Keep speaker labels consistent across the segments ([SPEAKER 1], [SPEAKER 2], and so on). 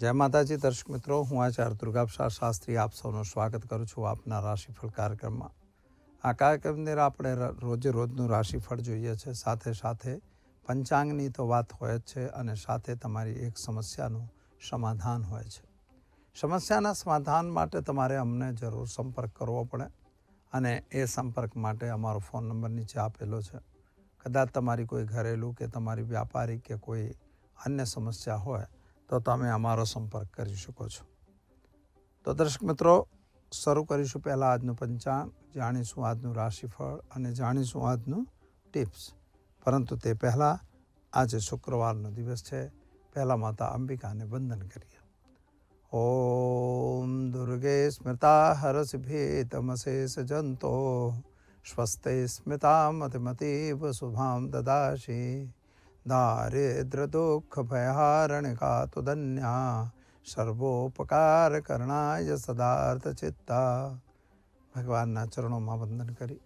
[SPEAKER 1] જય માતાજી, દર્શક મિત્રો, હું આચાર્ય દુર્ગાપ્રસાદ શાસ્ત્રી આપ સૌનું સ્વાગત કરું છું આપના રાશિફળ કાર્યક્રમમાં. આ કાર્યક્રમની અંદર આપણે રોજે રોજનું રાશિફળ જોઈએ છે. સાથે સાથે પંચાંગની તો વાત હોય જ છે અને સાથે તમારી એક સમસ્યાનું સમાધાન હોય છે. સમસ્યાના સમાધાન માટે તમારે અમને જરૂર સંપર્ક કરવો પડે અને એ સંપર્ક માટે અમારો ફોન નંબર નીચે આપેલો છે. કદાચ તમારી કોઈ ઘરેલું કે તમારી વ્યાપારિક કે કોઈ અન્ય સમસ્યા હોય તો તમે અમારો સંપર્ક કરી શકો છો. તો દર્શક મિત્રો, શરૂ કરીશું પહેલાં આજનું પંચાંગ. જાણીશું આજનું રાશિફળ અને જાણીશું આજનું ટિપ્સ પરંતુ તે પહેલાં આજે શુક્રવારનો દિવસ છે. પહેલાં માતા અંબિકાને વંદન કરીએ. ઓમ દુર્ગે સ્મૃતા હરસિભેતમશેષ જંતો સ્વસ્તે સ્મિતા મતિમતીવ શુભામ દદાશી. દારિદ્ર દુઃખ ભયહારણિકા તુદન્યા સર્વોપકાર કરણાય સદાર્થ ચિત્તા ભગવાનના ચરણોમાં વંદન કરી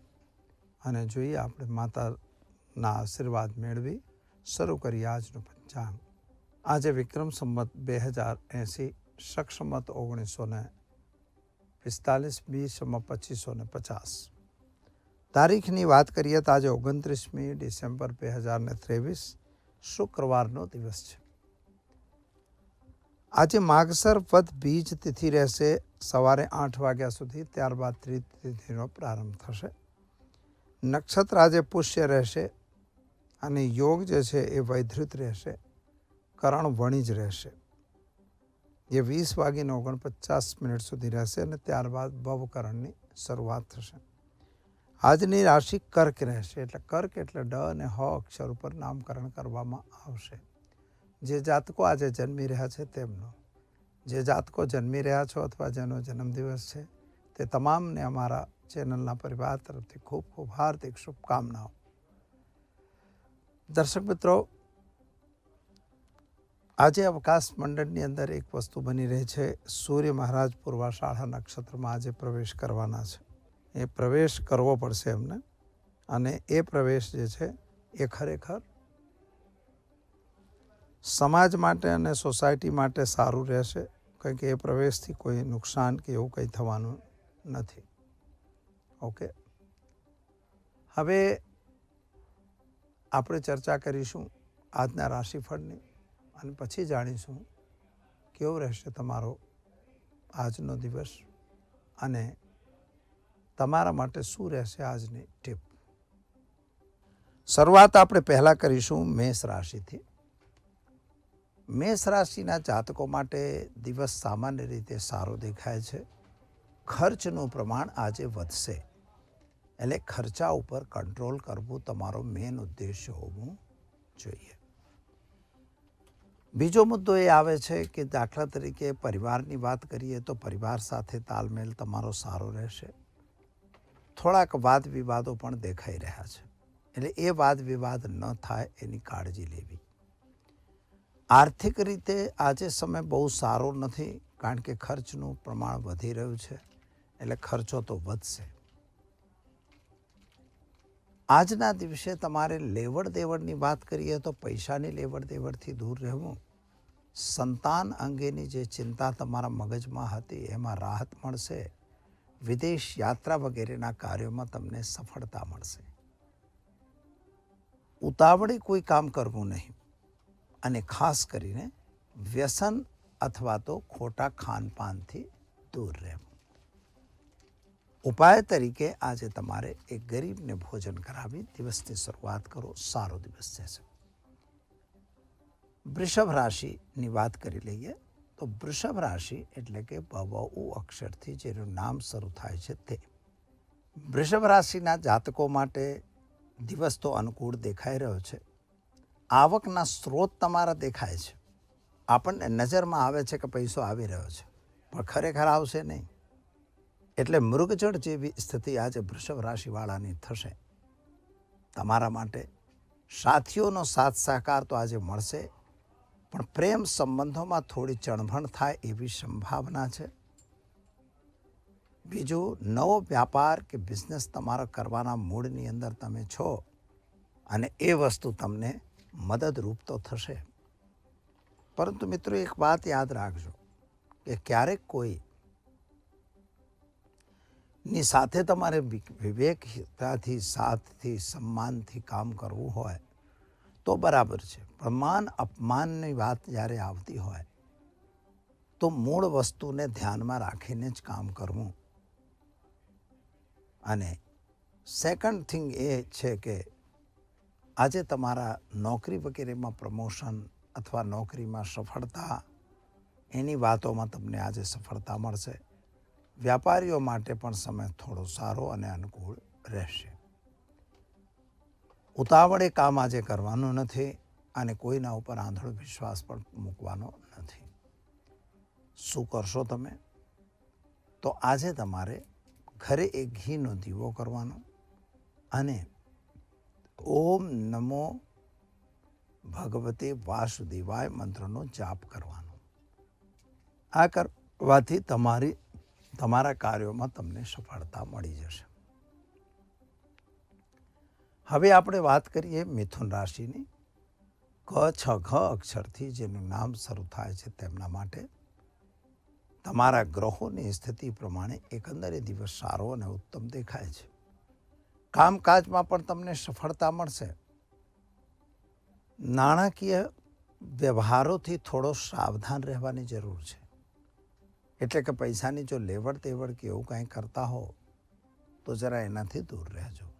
[SPEAKER 1] અને જોઈએ આપણે માતાના આશીર્વાદ મેળવી શરૂ કરીએ આજનું પંચાંગ આજે વિક્રમ સંમત બે હજાર એંસી સક્ષમત ઓગણીસો ને પિસ્તાલીસ બી સમ પચીસો ને પચાસ તારીખની વાત કરીએ તો આજે ઓગણત્રીસમી ડિસેમ્બર બે હજાર ત્રેવીસ શુક્રવારનો દિવસ છે. આજે માગસર વધ બીજ તિથિ રહેશે. સવારે આઠ વાગ્યા સુધી ત્યારબાદ ત્રિતિથિનો પ્રારંભ થશે. નક્ષત્ર આજે પુષ્ય રહેશે અને યોગ જે છે એ વૈધૃત રહેશે. કરણ વણિજ રહેશે. જે વીસ વાગીને ઓગણપચાસ મિનિટ સુધી રહેશે અને ત્યારબાદ ભવકરણની શરૂઆત થશે. આજની રાશિ કર્ક રહેશે, એટલે કર્ક એટલે ડ અને હ અક્ષર ઉપર નામકરણ કરવામાં આવશે. જે જાતકો આજે જન્મી રહ્યા છે તેમનો. જે જાતકો જન્મી રહ્યા છો અથવા જેનો જન્મદિવસ છે, તે તમામને અમારા ચેનલના પરિવાર તરફથી ખૂબ ખૂબ હાર્દિક શુભકામનાઓ. દર્શક મિત્રો, આજે અવકાશ મંડળની અંદર એક વસ્તુ બની રહી છે. સૂર્ય મહારાજ પૂર્વાષાઢા નક્ષત્રમાં આજે પ્રવેશ કરવાના છે. એ પ્રવેશ કરવો પડશે એમને. અને એ પ્રવેશ જે છે એ ખરેખર સમાજ માટે અને સોસાયટી માટે સારું રહેશે, કારણ કે એ પ્રવેશથી કોઈ નુકસાન કે એવું કંઈ થવાનું નથી. ઓકે? હવે આપણે ચર્ચા કરીશું આજના રાશિફળની અને પછી જાણીશું કેવો રહેશે તમારો આજનો દિવસ અને તમારા માટે શું રહેશે આજની ટીપ? શરૂઆત આપણે પહેલાં કરીશું મેષ રાશિથી. મેષ રાશિના જાતકો માટે દિવસ સામાન્ય રીતે સારો દેખાય છે. ખર્ચનું પ્રમાણ આજે વધશે. એટલે ખર્ચા ઉપર કંટ્રોલ કરવું તમારો મેઇન ઉદ્દેશ્ય હોવું જોઈએ. બીજો મુદ્દો એ આવે છે કે દાખલા તરીકે પરિવારની વાત કરીએ તો પરિવાર સાથે તાલમેલ તમારો સારો રહેશે. થોડાક વાદ વિવાદો પણ દેખાઈ રહ્યા છે. એટલે એ વાદ વિવાદ ન થાય એની કાળજી લેવી. આર્થિક રીતે આજે સમય બહુ સારો નથી કારણ કે ખર્ચનું પ્રમાણ વધી રહ્યું છે. એટલે ખર્ચો તો વધશે. આજના દિવસે તમારે લેવડ દેવડની વાત કરીએ તો પૈસાની લેવડ દેવડથી દૂર રહેવું, સંતાન અંગેની જે ચિંતા તમારા મગજમાં હતી એમાં રાહત મળશે. વિદેશ યાત્રા વગેરેના કાર્યોમાં તમને સફળતા મળશે. ઉતાવળે કોઈ કામ કરવું નહીં અને ખાસ કરીને વ્યસન અથવા તો ખોટા ખાનપાનથી દૂર રહેવું. ઉપાય તરીકે આજે તમારે એક ગરીબને ભોજન કરાવી દિવસની શરૂઆત કરો, સારો દિવસ જશે વૃષભ રાશિની વાત કરી લઈએ. તો વૃષભ રાશિ એટલે કે ભવ અક્ષરથી જેનું નામ શરૂ થાય છે તે. વૃષભ રાશિના જાતકો માટે દિવસ તો અનુકૂળ દેખાઈ રહ્યો છે. આવકના સ્ત્રોત તમારા દેખાય છે. આપણને નજરમાં આવે છે કે પૈસો આવી રહ્યો છે, પણ ખરેખર આવશે નહીં. એટલે મૃગજળ જેવી સ્થિતિ આજે વૃષભ રાશિવાળાની થશે. તમારા માટે સાથીઓનો સાથ સહકાર તો આજે મળશે પણ પ્રેમ સંબંધોમાં થોડી ચણભણ થાય એવી સંભાવના છે. બીજું, નવો વ્યાપાર કે બિઝનેસ તમારા કરવાના મૂડની અંદર તમે છો અને એ વસ્તુ તમને મદદરૂપ તો થશે. પરંતુ મિત્રો, એક વાત યાદ રાખજો કે ક્યારેક કોઈ ની સાથે તમારે વિવેકતાથી, સાથથી, સન્માનથી કામ કરવું હોય તો બરાબર છે. પણ માન અપમાનની વાત જ્યારે આવતી હોય, તો મૂળ વસ્તુને ધ્યાનમાં રાખીને જ કામ કરવું. અને સેકન્ડ થિંગ એ છે કે, આજે તમારા નોકરી વગેરેમાં પ્રમોશન અથવા નોકરીમાં સફળતા, એની વાતોમાં તમને આજે સફળતા મળશે. વ્યાપારીઓ માટે પણ સમય થોડો સારો અને અનુકૂળ રહેશે. ઉતાવળે કામ આજે કરવાનું નથી અને કોઈના ઉપર આંધળો વિશ્વાસ પણ મૂકવાનો નથી. શું કરશો તમે? તો આજે તમારે ઘરે એક ઘીનો દીવો કરવાનો અને ઓમ નમો ભગવતે વાસુદેવાય મંત્રનો જાપ કરવાનો. આ કરવાથી તમારી, તમારા કાર્યોમાં તમને સફળતા મળી જશે. હવે આપણે વાત કરીએ મિથુન રાશિની. ક, છ, ઘ અક્ષરથી જેનું નામ શરૂ થાય છે તેમના માટે. તમારા ગ્રહોની સ્થિતિ પ્રમાણે એકંદરે દિવસ સારો અને ઉત્તમ દેખાય છે. કામકાજમાં પણ તમને સફળતા મળશે. નાણાકીય વ્યવહારોથી થોડો સાવધાન રહેવાની જરૂર છે. એટલે કે પૈસાની જો લેવડ તેવડ કે એવું કાંઈ કરતા હો, તો જરા એનાથી દૂર રહેજો.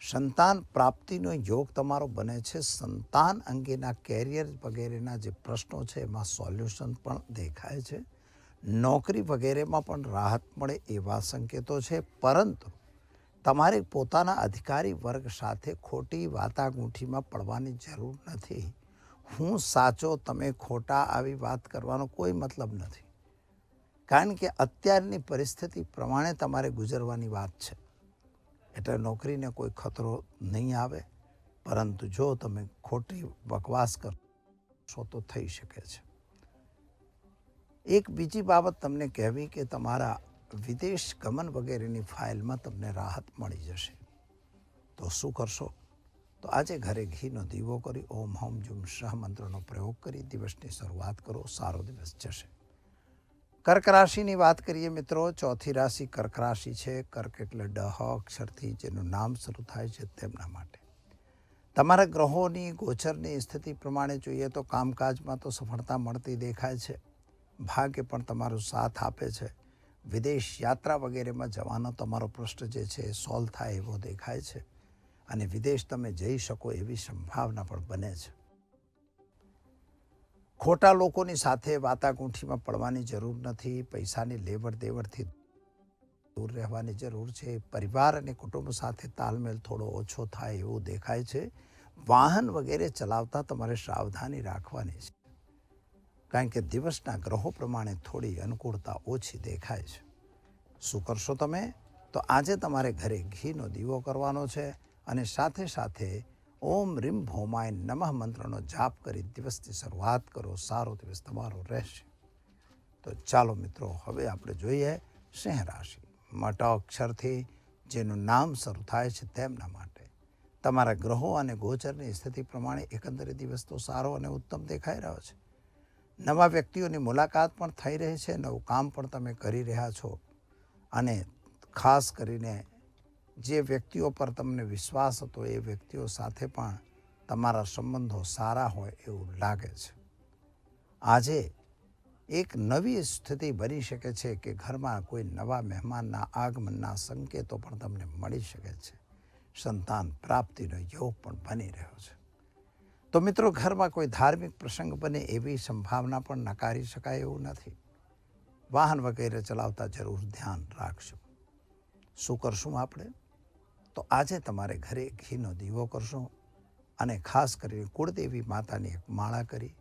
[SPEAKER 1] સંતાન પ્રાપ્તિનો યોગ તમારો બને છે. સંતાન અંગેના કેરિયર વગેરેના જે પ્રશ્નો છે, એમાં સોલ્યુશન પણ દેખાય છે. નોકરી વગેરેમાં પણ રાહત મળે એવા સંકેતો છે. પરંતુ તમારે પોતાના અધિકારી વર્ગ સાથે ખોટી વાતાગૂંઠીમાં પડવાની જરૂર નથી. હું સાચો, તમે ખોટા આવી વાત કરવાનો કોઈ મતલબ નથી. કારણ કે અત્યારની પરિસ્થિતિ પ્રમાણે તમારે ગુજરવાની વાત છે. એટલે નોકરીને કોઈ ખતરો નહીં આવે, પરંતુ જો તમે ખોટી બકવાસ કરશો તો થઈ શકે છે. એક બીજી બાબત તમને કહેવી કે તમારા વિદેશ ગમન વગેરેની ફાઇલમાં તમને રાહત મળી જશે. તો શું કરશો? તો આજે ઘરે ઘીનો દીવો કરી ઓમ હોમ જુમ શાહ મંત્રનો પ્રયોગ કરી દિવસની શરૂઆત કરો. સારો દિવસ જશે. કર્ક રાશિની વાત કરીએ મિત્રો, ચોથી રાશિ કર્ક રાશિ છે. કર્ક એટલે ડહ અક્ષરથી જેનું નામ શરૂ થાય છે તેમના માટે. તમારા ગ્રહોની, ગોચરની સ્થિતિ પ્રમાણે જોઈએ તો કામકાજમાં તો સફળતા મળતી દેખાય છે. ભાગ્ય પણ તમારો સાથ આપે છે. વિદેશ યાત્રા વગેરેમાં જવાનો તમારો પ્રશ્ન જે છે એ સોલ્વ થાય એવો દેખાય છે. અને વિદેશ તમે જઈ શકો એવી સંભાવના પણ બને છે. ખોટા લોકોની સાથે વાતાગૂંઠીમાં પડવાની જરૂર નથી, પૈસાની લેવડ દેવડથી દૂર રહેવાની જરૂર છે. પરિવાર અને કુટુંબ સાથે તાલમેલ થોડો ઓછો થાય એવું દેખાય છે. વાહન વગેરે ચલાવતા તમારે સાવધાની રાખવાની છે. કારણ કે દિવસના ગ્રહો પ્રમાણે થોડી અનુકૂળતા ઓછી દેખાય છે. શું કરશો તમે? તો આજે તમારે ઘરે ઘીનો દીવો કરવાનો છે અને સાથે સાથે ઓમ રીમ ભૌમાય નમઃ મંત્રનો જાપ કરી દિવસની શરૂઆત કરો. સારો દિવસ તમારો રહેશે. તો ચાલો મિત્રો, હવે આપણે જોઈએ સિંહ રાશિ. મોટા અક્ષરથી જેનું નામ શરૂ થાય છે તેમના માટે. તમારા ગ્રહો અને ગોચરની સ્થિતિ પ્રમાણે એકંદરે દિવસ તો સારો અને ઉત્તમ દેખાઈ રહ્યો છે. નવા વ્યક્તિઓની મુલાકાત પણ થઈ રહી છે. નવું કામ પણ તમે કરી રહ્યા છો. અને ખાસ કરીને જે વ્યક્તિઓ પર તમને વિશ્વાસ હતો, એ વ્યક્તિઓ સાથે પણ તમારા સંબંધો સારા હોય એવું લાગે છે. આજે એક નવી સ્થિતિ બની શકે છે કે ઘરમાં કોઈ નવા મહેમાનના આગમનના સંકેતો પણ તમને મળી શકે છે. સંતાન પ્રાપ્તિનો યોગ પણ બની રહ્યો છે. તો મિત્રો, ઘરમાં કોઈ ધાર્મિક પ્રસંગ બને એવી સંભાવના પણ નકારી શકાય એવું નથી. વાહન વગેરે ચલાવતા જરૂર ધ્યાન રાખશું શું કરશું આપણે? તો આજે તમારે ઘરે ઘીનો દીવો કરશો અને ખાસ કરીને કુળદેવી માતાની એક માળા કરી,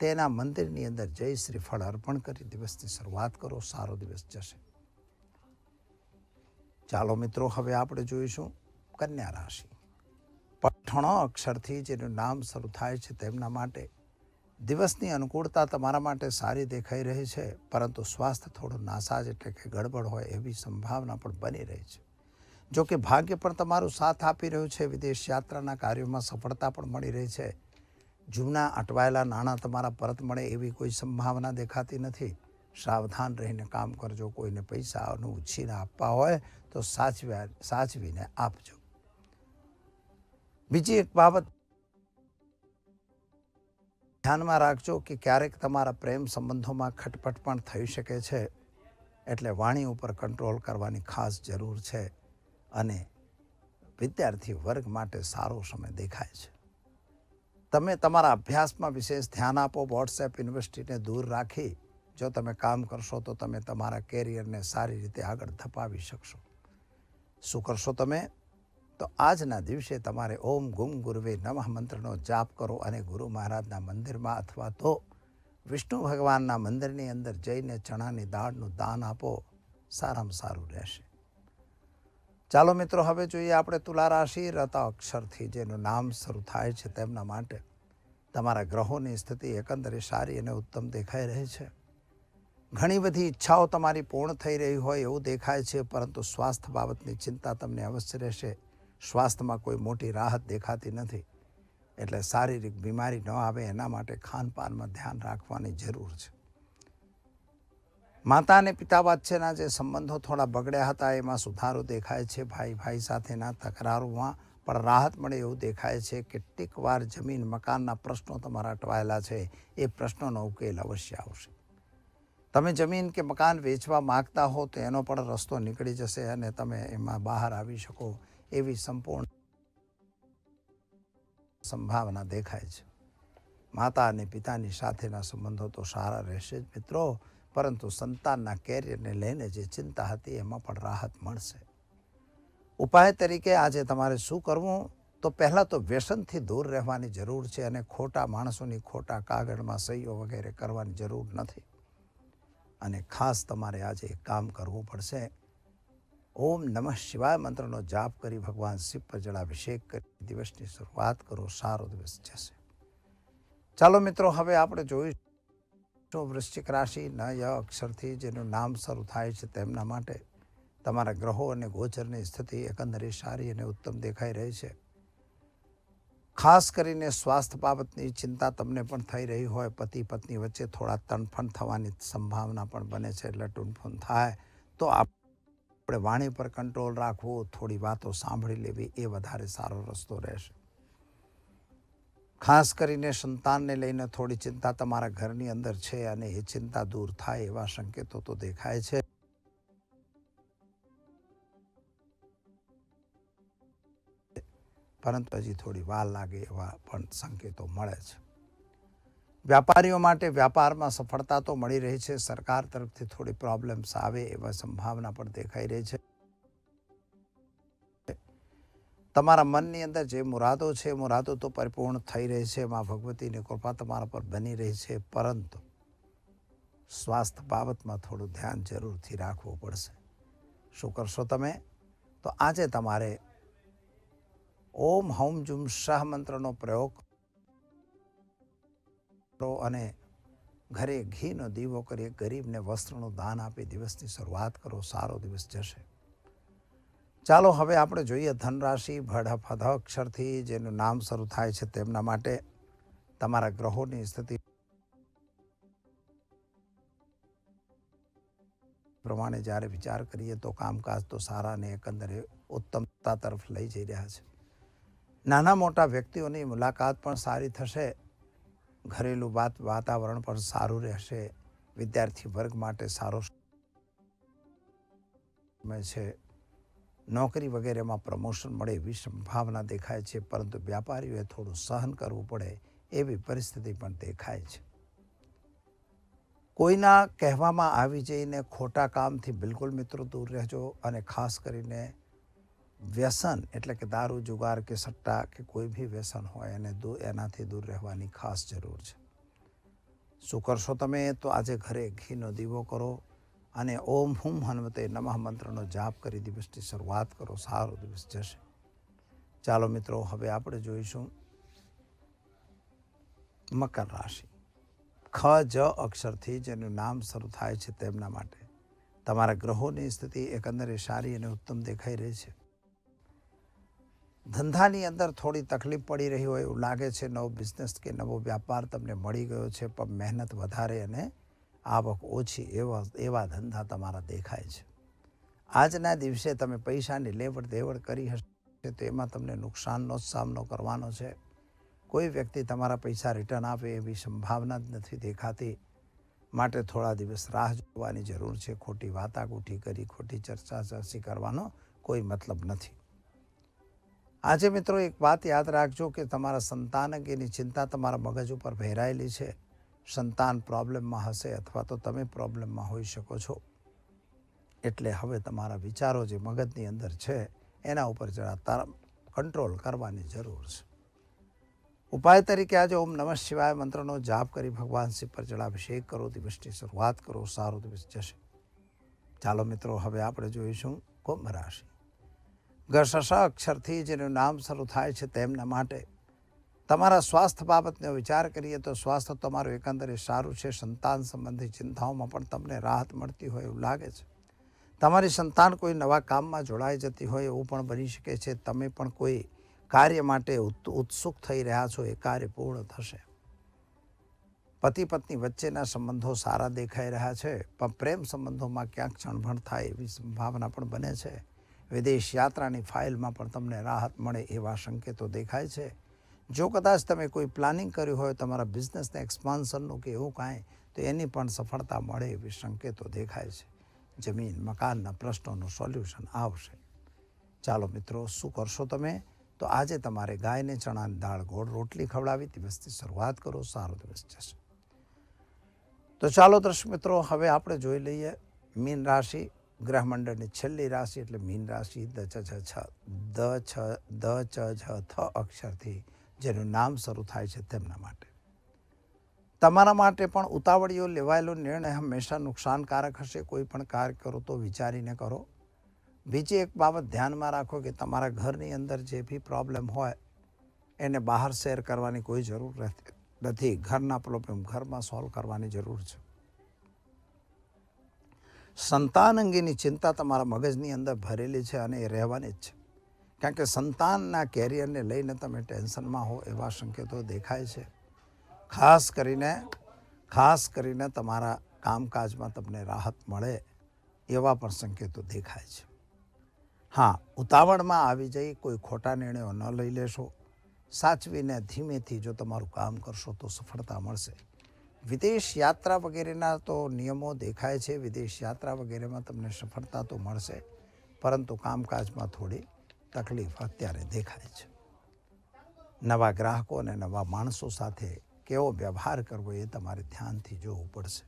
[SPEAKER 1] તેના મંદિરની અંદર જય શ્રીફળ અર્પણ કરી, દિવસની શરૂઆત કરો, સારો દિવસ જશે. ચાલો મિત્રો, હવે આપણે જોઈશું કન્યા રાશિ. પઠણો અક્ષરથી જેનું નામ શરૂ થાય છે તેમના માટે. દિવસની અનુકૂળતા તમારા માટે સારી દેખાઈ રહી છે, પરંતુ સ્વાસ્થ્ય થોડું નાસાજ એટલે કે ગડબડ હોય એવી સંભાવના પણ બની રહી છે. જો કે ભાગ્ય પણ તમારું સાથ આપી રહ્યું છે. વિદેશ યાત્રાના કાર્યોમાં સફળતા પણ મળી રહી છે. જૂના અટવાયેલા નાણાં તમારા પરત મળે એવી કોઈ સંભાવના દેખાતી નથી. સાવધાન રહીને કામ કરજો. કોઈને પૈસાનું ઉછીને આપવા હોય તો સાચવ્યા, સાચવીને આપજો. બીજી એક બાબત ધ્યાનમાં રાખજો કે ક્યારેક તમારા પ્રેમ સંબંધોમાં ખટપટ પણ થઈ શકે છે. એટલે વાણી ઉપર કંટ્રોલ કરવાની ખાસ જરૂર છે. અને વિદ્યાર્થી વર્ગ માટે સારો સમય દેખાય છે. તમે તમારા અભ્યાસમાં વિશેષ ધ્યાન આપો વોટ્સએપ યુનિવર્સિટીને દૂર રાખી, જો તમે કામ કરશો તો તમે તમારા કેરિયરને સારી રીતે આગળ ધપાવી શકશો. શું કરશો તમે? તો આજના દિવસે તમારે ઓમ ગુમ ગુરુવે નમઃ મંત્રનો જાપ કરો અને ગુરુ મહારાજના મંદિરમાં અથવા તો વિષ્ણુ ભગવાનના મંદિરની અંદર જઈને ચણાની દાળનું દાન આપો. સારામાં સારું રહેશે. ચાલો મિત્રો, હવે જોઈએ આપણે તુલા રાશિ રતા અક્ષરથી, જેનું નામ શરૂ થાય છે તેમના માટે. તમારા ગ્રહોની સ્થિતિ એકંદરે સારી અને ઉત્તમ દેખાઈ રહી છે. ઘણી બધી ઈચ્છાઓ તમારી પૂર્ણ થઈ રહી હોય એવું દેખાય છે, પરંતુ સ્વાસ્થ્ય બાબતની ચિંતા તમને અવશ્ય રહેશે. સ્વાસ્થ્યમાં કોઈ મોટી રાહત દેખાતી નથી. એટલે શારીરિક બીમારી ન આવે, એના માટે ખાનપાનમાં ધ્યાન રાખવાની જરૂર છે. માતા અને પિતા વચ્ચેના જે સંબંધો થોડા બગડ્યા હતા, એમાં સુધારો દેખાય છે. ભાઈ ભાઈ સાથેના તકરારોમાં પણ રાહત મળે એવું દેખાય છે. કેટલીક વાર જમીન, મકાનના પ્રશ્નો તમારા અટવાયેલા છે. એ પ્રશ્નોનો ઉકેલ અવશ્ય આવશે. તમે જમીન કે મકાન વેચવા માગતા હો તો એનો પણ રસ્તો નીકળી જશે અને તમે એમાં બહાર આવી શકો એવી સંપૂર્ણ સંભાવના દેખાય છે. માતા અને પિતાની સાથેના સંબંધો તો સારા રહેશે જ. મિત્રો પરંતુ સંતાનના કેરિયરને લઈને જે ચિંતા હતી એમાં પણ રાહત મળશે. ઉપાય તરીકે આજે તમારે શું કરવું? તો પહેલાં તો વ્યસનથી દૂર રહેવાની જરૂર છે અને ખોટા માણસોની ખોટા કાગળમાં સહીઓ વગેરે કરવાની જરૂર નથી. અને ખાસ તમારે આજે એક કામ કરવું પડશે. ઓમ નમઃ શિવાય મંત્રનો જાપ કરી ભગવાન શિવ પર જળાભિષેક કરી દિવસની શરૂઆત કરો, સારો દિવસ જશે. ચાલો મિત્રો, હવે આપણે જોઈશું વૃશ્ચિક રાશિ ન ય અક્ષરથી જેનું નામ શરૂ થાય છે તેમના માટે તમારા ગ્રહો અને ગોચરની સ્થિતિ એકંદરે સારી અને ઉત્તમ દેખાઈ રહી છે. ખાસ કરીને સ્વાસ્થ્ય બાબતની ચિંતા તમને પણ થઈ રહી હોય. પતિ પત્ની વચ્ચે થોડા તણફણ થવાની સંભાવના પણ બને છે. એટલે ટૂનફૂન થાય તો આપણે વાણી પર કંટ્રોલ રાખવો, થોડી વાતો સાંભળી લેવી એ વધારે સારો રસ્તો રહેશે. ખાસ કરીને સંતાનને લઈને થોડી ચિંતા તમારા ઘરની અંદર છે અને એ ચિંતા દૂર થાય એવા સંકેતો તો દેખાય છે. પરંતુ હજી થોડી વાર લાગે એવા પણ સંકેતો મળે છે. વ્યાપારીઓ માટે વ્યાપારમાં સફળતા તો મળી રહી છે. સરકાર તરફથી થોડી પ્રોબ્લેમ્સ આવે એવા સંભાવના પણ દેખાઈ રહી છે. તમારા મનની અંદર જે મુરાદો છે મુરાદો તો પરિપૂર્ણ થઈ રહી છે, મા ભગવતીની કૃપા તમારા પર બની રહી છે, પરંતુ સ્વાસ્થ્ય બાબતમાં થોડું ધ્યાન જરૂરથી રાખવું પડશે. શું કરશો તમે? તો આજે તમારે ઓમ હૌમ જુમ શાહ મંત્રનો પ્રયોગ કરો અને ઘરે ઘીનો દીવો કરી, ગરીબને વસ્ત્રનું દાન આપી દિવસની શરૂઆત કરો, સારો દિવસ જશે. ચાલો હવે આપણે જોઈએ ધનરાશિ ભડ અક્ષરથી જેનું નામ શરૂ થાય છે તેમના માટે તમારા ગ્રહોની સ્થિતિ પ્રમાણે જ્યારે વિચાર કરીએ તો કામકાજ તો સારા અને એકંદરે ઉત્તમતા તરફ લઈ જઈ રહ્યા છે. નાના મોટા વ્યક્તિઓની મુલાકાત પણ સારી થશે. ઘરેલું વાત, વાતાવરણ પણ સારું રહેશે. વિદ્યાર્થી વર્ગ માટે સારો સમય છે. નોકરી વગેરેમાં પ્રમોશન મળે એવી સંભાવના દેખાય છે, પરંતુ વ્યાપારીઓએ થોડું સહન કરવું પડે એવી પરિસ્થિતિ પણ દેખાય છે. કોઈના કહેવામાં આવી જઈને ખોટા કામથી બિલકુલ મિત્રો દૂર રહેજો અને ખાસ કરીને વ્યસન, એટલે કે દારૂ, જુગાર કે સટ્ટા કે કોઈ બી વ્યસન હોય એને દૂર એનાથી દૂર રહેવાની ખાસ જરૂર છે. શું કરશો તમે? તો આજે ઘરે ઘીનો દીવો કરો અને ઓમ હુમ હનુમતે નમઃ મંત્રનો જાપ કરી દિવસની શરૂઆત કરો, સારો દિવસ જશે. ચાલો મિત્રો, હવે આપણે જોઈશું મકર રાશિ. ખ, જ અક્ષરથી જેનું નામ શરૂ થાય છે તેમના માટે. તમારા ગ્રહોની સ્થિતિ એકંદરે સારી અને ઉત્તમ દેખાઈ રહી છે. ધંધાની અંદર થોડી તકલીફ પડી રહી હોય એવું લાગે છે, નવો બિઝનેસ કે નવો વ્યાપાર તમને મળી ગયો છે, પણ મહેનત વધારે અને આવક ઓછી એવા એવા ધંધા તમારા દેખાય છે. આજના દિવસે તમે પૈસાની લેવડ દેવડ કરી હશે તો એમાં તમને નુકસાનનો જ સામનો કરવાનો છે. કોઈ વ્યક્તિ તમારા પૈસા રિટર્ન આપે એવી સંભાવના જ નથી દેખાતી. માટે થોડા દિવસ રાહ જોવાની જરૂર છે. ખોટી વાતાગુઠી કરી, ખોટી ચર્ચા ચર્ચી કરવાનો કોઈ મતલબ નથી. આજે મિત્રો એક વાત યાદ રાખજો કે તમારા સંતાન અંગેની ચિંતા તમારા મગજ ઉપર ભેરાયેલી છે. સંતાન પ્રોબ્લેમમાં હશે અથવા તો તમે પ્રોબ્લેમમાં હોઈ શકો છો. એટલે હવે તમારા વિચારો જે મગજની અંદર છે, એના ઉપર જરા તાર કંટ્રોલ કરવાની જરૂર છે. ઉપાય તરીકે આજે ઓમ નમઃ શિવાય મંત્રનો જાપ કરી ભગવાન શિવ પર જળાભિષેક કરો, દિવસની શરૂઆત કરો, સારો દિવસ જશે. ચાલો મિત્રો, હવે આપણે જોઈશું કુંભ રાશિ. ગશશ અક્ષરથી જેનું નામ શરૂ થાય છે તેમના માટે તમારા સ્વાસ્થ્ય બાબતનો વિચાર કરીએ તો સ્વાસ્થ્ય તમારું એકંદરે સારું છે. સંતાન સંબંધી ચિંતાઓમાં પણ તમને રાહત મળતી હોય એવું લાગે છે. તમારી સંતાન કોઈ નવા કામમાં જોડાઈ જતી હોય એવું પણ બની શકે છે. તમે પણ કોઈ કાર્ય માટે ઉત- ઉત્સુક થઈ રહ્યા છો એ કાર્ય પૂર્ણ થશે. પતિ પત્ની વચ્ચેના સંબંધો સારા દેખાઈ રહ્યા છે, પણ પ્રેમ સંબંધોમાં ક્યાંક ચણભણ થાય એવી સંભાવના પણ બને છે. વિદેશ યાત્રાની ફાઇલમાં પણ તમને રાહત મળે એવા સંકેતો દેખાય છે. જો કદાચ તમે કોઈ પ્લાનિંગ કર્યું હોય, તમારા બિઝનેસને એક્સપાન્શનનું કે એવું કાંઈ, તો એની પણ સફળતા મળે એવી સંકેતો દેખાય છે. જમીન, મકાનના પ્રશ્નોનું સોલ્યુશન આવશે. ચાલો મિત્રો, શું કરશો તમે? તો આજે તમારે ગાયને ચણાની દાળ ગોળ રોટલી ખવડાવી દિવસથી શરૂઆત કરો, સારો દિવસ જશે. તો ચાલો દર્શક મિત્રો, હવે આપણે જોઈ લઈએ મીન રાશિ. ગ્રહમંડળની છેલ્લી રાશિ એટલે મીન રાશિ દ છ છ, દ છ દ ચ છ થ અક્ષરથી જેનું નામ શરૂ થાય છે તેમના માટે. તમારા માટે પણ ઉતાવળીઓ લેવાયેલો નિર્ણય હંમેશા નુકસાનકારક હશે. કોઈ પણ કાર્ય કરો તો વિચારીને કરો. બીજી એક બાબત ધ્યાનમાં રાખો કે તમારા ઘરની અંદર જે બી પ્રોબ્લેમ હોય, એને બહાર શેર કરવાની કોઈ જરૂર નથી. ઘરના પ્રોબ્લેમ ઘરમાં સોલ્વ કરવાની જરૂર છે. સંતાન અંગેની ચિંતા તમારા મગજની અંદર ભરેલી છે અને એ રહેવાની જ છે. કારણ કે સંતાનના કેરિયરને લઈને તમે ટેન્શનમાં હો એવા સંકેતો દેખાય છે. ખાસ કરીને ખાસ કરીને તમારા કામકાજમાં તમને રાહત મળે એવા પણ સંકેતો દેખાય છે. હા, ઉતાવળમાં આવી જઈ કોઈ ખોટા નિર્ણયો ન લઈ લેશો. સાચવીને ધીમેથી જો તમારું કામ કરશો તો સફળતા મળશે. વિદેશ યાત્રા વગેરેના તો નિયમો દેખાય છે. વિદેશ યાત્રા વગેરેમાં તમને સફળતા તો મળશે, પરંતુ કામકાજમાં થોડી તકલીફ અત્યારે દેખાય છે. નવા ગ્રાહકો અને નવા માણસો સાથે કેવો વ્યવહાર કરવો એ તમારે ધ્યાનથી જોવું પડશે.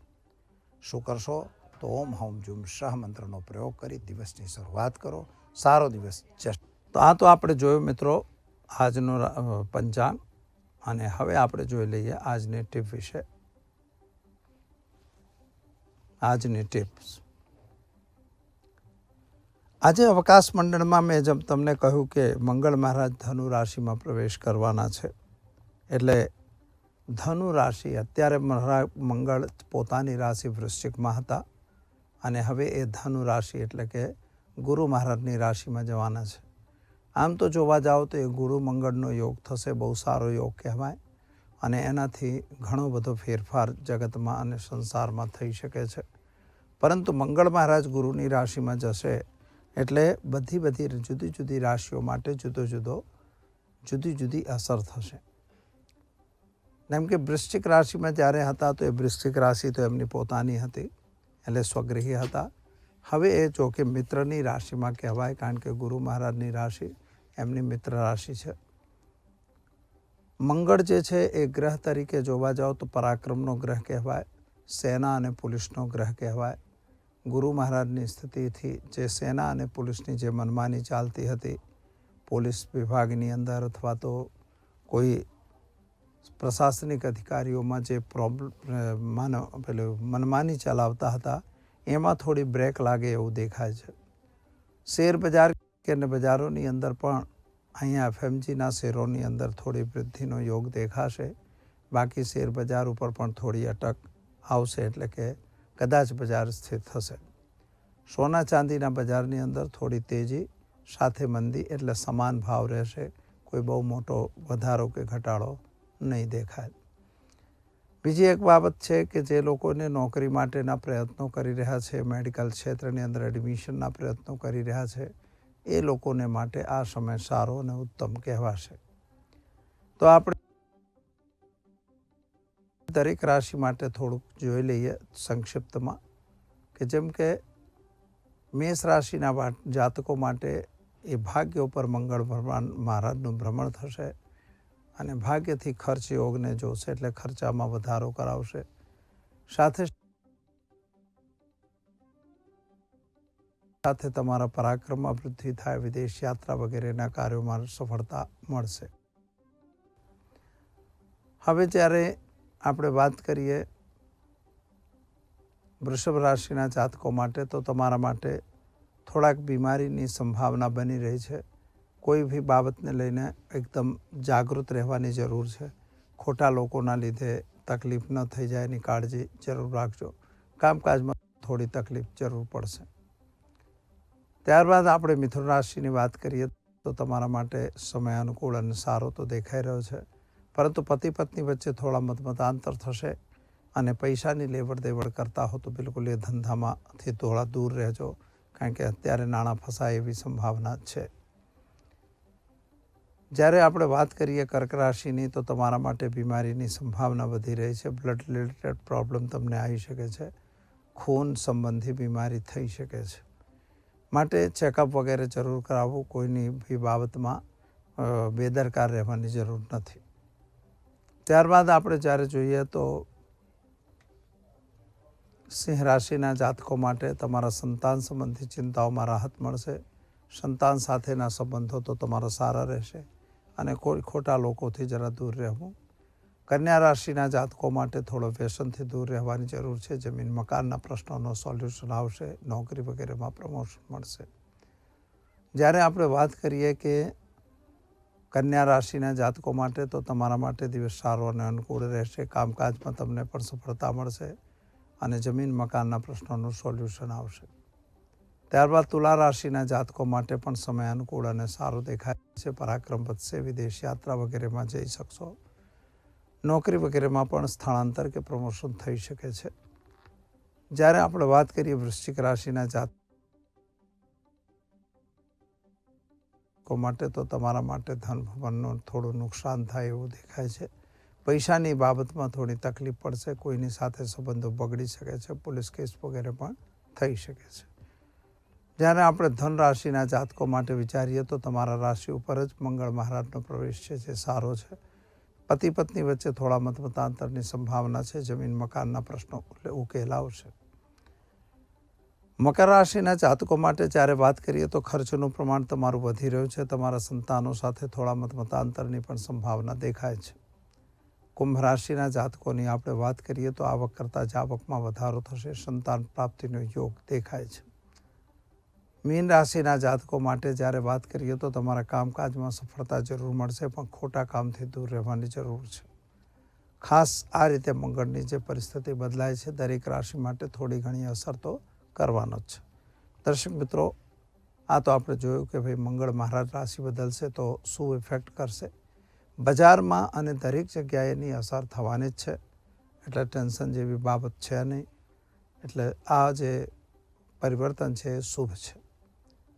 [SPEAKER 1] શું કરશો? તો ઓમ હોમ જુમ શહ મંત્રનો પ્રયોગ કરી દિવસની શરૂઆત કરો. સારો દિવસ. જસ્ટ તો આ તો આપણે જોયું મિત્રો આજનો પંચાંગ. અને હવે આપણે જોઈ લઈએ આજની ટીપ વિશે. આજની ટિપ્સ. આજે અવકાશ મંડળમાં મેં જેમ તમને કહ્યું કે મંગળ મહારાજ ધનુ રાશિમાં પ્રવેશ કરવાના છે. એટલે ધનુ રાશિ અત્યારે મહારાજ મંગળ પોતાની રાશિ વૃશ્ચિકમાં હતા અને હવે એ ધનુ રાશિ એટલે કે ગુરુ મહારાજની રાશિમાં જવાના છે. આમ તો જોવા જાઓ તો એ ગુરુ મંગળનો યોગ થશે, બહુ સારો યોગ કહેવાય અને એનાથી ઘણો બધો ફેરફાર જગતમાં અને સંસારમાં થઈ શકે છે. પરંતુ મંગળ મહારાજ ગુરુની રાશિમાં જશે એટલે બધી બધી જુદી જુદી રાશિઓ માટે જુદો જુદો, જુદી જુદી અસર થશે. જેમ કે વૃશ્ચિક રાશિમાં જ્યારે હતા તો એ વૃશ્ચિક રાશિ તો એમની પોતાની હતી, એટલે સ્વગૃહી હતા. હવે એ જો મિત્રની રાશિમાં કહેવાય, કારણ કે ગુરુ મહારાજની રાશિ એમની મિત્ર રાશિ છે. મંગળ જે છે એ ગ્રહ તરીકે જોવા જાઓ તો પરાક્રમનો ગ્રહ કહેવાય, સેના અને પોલીસનો ગ્રહ કહેવાય. ગુરુ મહારાજની સ્થિતિથી જે સેના અને પોલીસની જે મનમાની ચાલતી હતી, પોલીસ વિભાગની અંદર અથવા તો કોઈ પ્રશાસનિક અધિકારીઓમાં જે પ્રોબ્લેમ માનો, પેલું મનમાની ચલાવતા હતા, એમાં થોડી બ્રેક લાગે એવું દેખાય છે. શેર બજાર કે બજારોની અંદર પણ અહીંયા એફએમજીના શેરોની અંદર થોડી વૃદ્ધિનો યોગ દેખાશે. બાકી શેર બજાર ઉપર પણ થોડી અટક આવશે એટલે કે કદાચ બજાર સ્થિર થશે સોના ચાંદીના બજારની અંદર થોડી તેજી, સાથે મંદી એટલે સમાન ભાવ રહેશે. કોઈ બહુ મોટો વધારો કે ઘટાડો નહીં દેખાય. બીજી એક બાબત છે કે જે લોકોને નોકરી માટેના પ્રયત્નો કરી રહ્યા છે, મેડિકલ ક્ષેત્રની અંદર એડમિશનના પ્રયત્નો કરી રહ્યા છે, એ લોકોને માટે આ સમય સારો અને ઉત્તમ કહેવાશે. તો આપણે દરેક રાશિ માટે થોડુંક જોઈ લઈએ સંક્ષિપ્તમાં કે જેમ કે મેષ રાશિના જાતકો માટે એ ભાગ્ય ઉપર મંગળ ભગવાન મહારાજનું ભ્રમણ થશે અને ભાગ્યથી ખર્ચ યોગને જોશે એટલે ખર્ચામાં વધારો કરાવશે. સાથે સાથે તમારા પરાક્રમમાં વૃદ્ધિ થાય, વિદેશ યાત્રા વગેરેના કાર્યોમાં સફળતા મળશે. હવે જ્યારે આપણે વાત કરીએ વૃષભ રાશિના જાતકો માટે, તો તમારા માટે થોડાક બીમારીની સંભાવના બની રહી છે. કોઈ બી બાબતને લઈને એકદમ જાગૃત રહેવાની જરૂર છે. ખોટા લોકોના લીધે તકલીફ ન થઈ જાય, એની કાળજી જરૂર રાખજો. કામકાજમાં થોડી તકલીફ જરૂર પડશે. ત્યારબાદ આપણે મિથુન રાશિની વાત કરીએ, તો તમારા માટે સમય અનુકૂળ અને સારો તો દેખાઈ રહ્યો છે. પરંતુ પતિ પત્ની વચ્ચે થોડા મતમતાંતર થશે અને પૈસાની લેવડ દેવડ કરતા હો તો બિલકુલ એ ધંધામાંથી થોડા દૂર રહેજો, કારણ કે અત્યારે નાણાં ફસાય એવી સંભાવના છે. જ્યારે આપણે વાત કરીએ કર્ક રાશિની તો તમારા માટે બીમારીની સંભાવના વધી રહી છે, બ્લડ રિલેટેડ પ્રોબ્લેમ તમને આવી શકે છે, ખૂન સંબંધી બીમારી થઈ શકે છે. માટે ચેકઅપ વગેરે જરૂર કરાવવું કોઈની બી બાબતમાં બેદરકાર રહેવાની જરૂર નથી. ત્યારબાદ આપણે જ્યારે જોઈએ તો સિંહ રાશિના જાતકો માટે તમારા સંતાન સંબંધી ચિંતાઓમાં રાહત મળશે. સંતાન સાથેના સંબંધો તો તમારા સારા રહેશે અને કોઈ ખોટા લોકોથી જરા દૂર રહેવું. કન્યા રાશિના જાતકો માટે થોડો વ્યસનથી દૂર રહેવાની જરૂર છે. જમીન મકાનના પ્રશ્નોનો સોલ્યુશન આવશે, નોકરી વગેરેમાં પ્રમોશન મળશે. જ્યારે આપણે વાત કરીએ કે કન્યા રાશિના જાતકો માટે તો તમારા માટે દિવસ સારો અને અનુકૂળ રહેશે. કામકાજમાં તમને પણ સફળતા મળશે અને જમીન મકાનના પ્રશ્નોનું સોલ્યુશન આવશે. ત્યારબાદ તુલા રાશિના જાતકો માટે પણ સમય અનુકૂળ અને સારો દેખાય છે. પરાક્રમ વધશે, વિદેશ યાત્રા વગેરેમાં જઈ શકશો. નોકરી વગેરેમાં પણ સ્થળાંતર કે પ્રમોશન થઈ શકે છે. જ્યારે આપણે વાત કરીએ વૃશ્ચિક રાશિના જાતકો માટે તો તમારા માટે ધન ભવનનું થોડું નુકસાન થાય એવું દેખાય છે. પૈસાની બાબતમાં થોડી તકલીફ પડશે, કોઈની સાથે સંબંધો બગડી શકે છે, પોલીસ કેસ વગેરે પણ થઈ શકે છે. જ્યારે આપણે ધન રાશિના જાતકો માટે વિચારીએ તો તમારા રાશિ ઉપર જ મંગળ મહારાજનો પ્રવેશ છે, જે સારો છે. પતિ પત્ની વચ્ચે થોડા મતમતાંતરની સંભાવના છે, જમીન મકાનના પ્રશ્નો ઉકેલ આવશે મકર રાશિના જાતકો માટે જ્યારે વાત કરીએ તો ખર્ચનું પ્રમાણ તમારું વધી રહ્યું છે. તમારા સંતાનો સાથે થોડા મતમતાંતરની પણ સંભાવના દેખાય છે. કુંભ રાશિના જાતકોની આપણે વાત કરીએ તો આવક કરતાં જાવકમાં વધારો થશે. સંતાન પ્રાપ્તિનો યોગ દેખાય છે. મીન રાશિના જાતકો માટે જ્યારે વાત કરીએ તો તમારા કામકાજમાં સફળતા જરૂર મળશે, પણ ખોટા કામથી દૂર રહેવાની જરૂર છે. ખાસ આ રીતે મંગળની જે પરિસ્થિતિ બદલાય છે, દરેક રાશિ માટે થોડી ઘણી અસર તો કરવાનો જ છે. દર્શક મિત્રો, આ તો આપણે જોયું કે ભાઈ મંગળ મહારાજ રાશિ બદલશે તો શું ઇફેક્ટ કરશે? બજારમાં અને દરેક જગ્યાએ એની અસર થવાની જ છે. એટલે ટેન્શન જેવી બાબત છે નહીં. એટલે આ જે પરિવર્તન છે એ શુભ છે.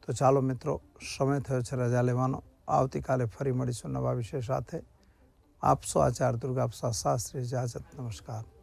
[SPEAKER 1] તો ચાલો મિત્રો, સમય થયો છે રજા લેવાનો. આવતીકાલે ફરી મળીશું નવા વિષય સાથે. આપશો આચાર દુર્ગા શાસ્ત્રી જાજત નમસ્કાર.